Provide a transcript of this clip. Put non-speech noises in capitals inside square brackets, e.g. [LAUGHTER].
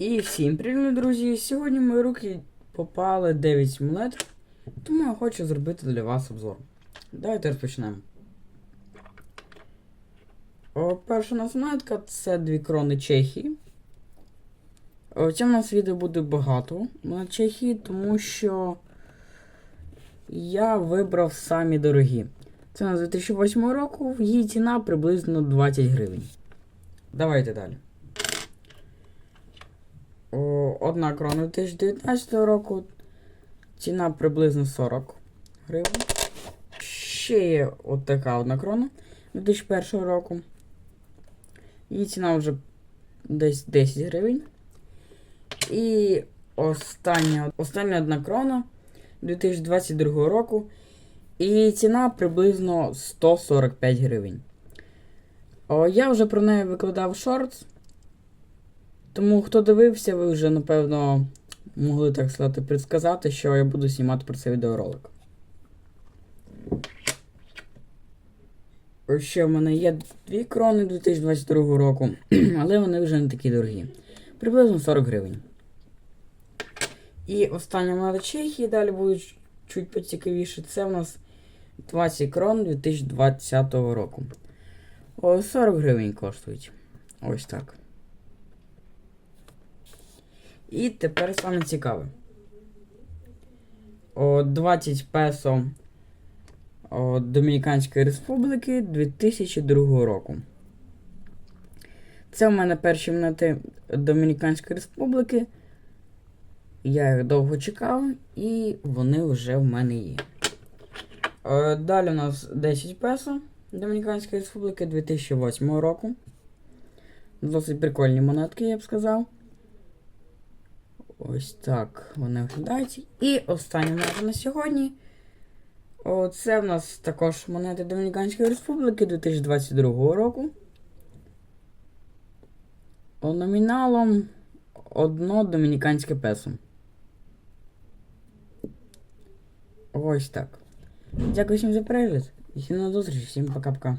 І всім привіт, друзі! Сьогодні мої руки попали 9 монет, тому я хочу зробити для вас обзор. Давайте розпочнемо. О, перша у нас монетка це дві крони Чехії. О, цьому у нас відео буде багато монет Чехії, тому що я вибрав самі дорогі. Це на 2008 року, її ціна приблизно 20 гривень. Давайте далі. Одна крона 2019 року. Ціна приблизно 40 гривень. Ще є от така одна крона 2001 року. Її ціна вже десь 10 гривень. І остання, остання одна крона 2022 року. І ціна приблизно 145 гривень. О, я вже про неї викладав шортс. Тому хто дивився, ви вже напевно могли так сказати предсказати, що я буду знімати про це відеоролик. Ще в мене є дві крони 2022 року, [CLEARS THROAT] але вони вже не такі дорогі. Приблизно 40 гривень. І остання монета Чехії, далі будуть чуть поцікавіше. Це у нас 20 крон 2020 року. О, 40 гривень коштують. Ось так. І тепер саме цікаве. О, 20 песо о, Домініканської Республіки 2002 року. Це в мене перші монети Домініканської Республіки. Я їх довго чекав, і вони вже в мене є. Е, Далі у нас 10 песо Домініканської Республіки 2008 року. Досить прикольні монетки, я б сказав. Ось так вони виглядають. І остання монета на сьогодні. О, це в нас також монети Домініканської Республіки 2022 року. Номіналом одно домініканське песо. Ось так. Дякую всім за перегляд. І всім на зустріч. Всім пока-пока.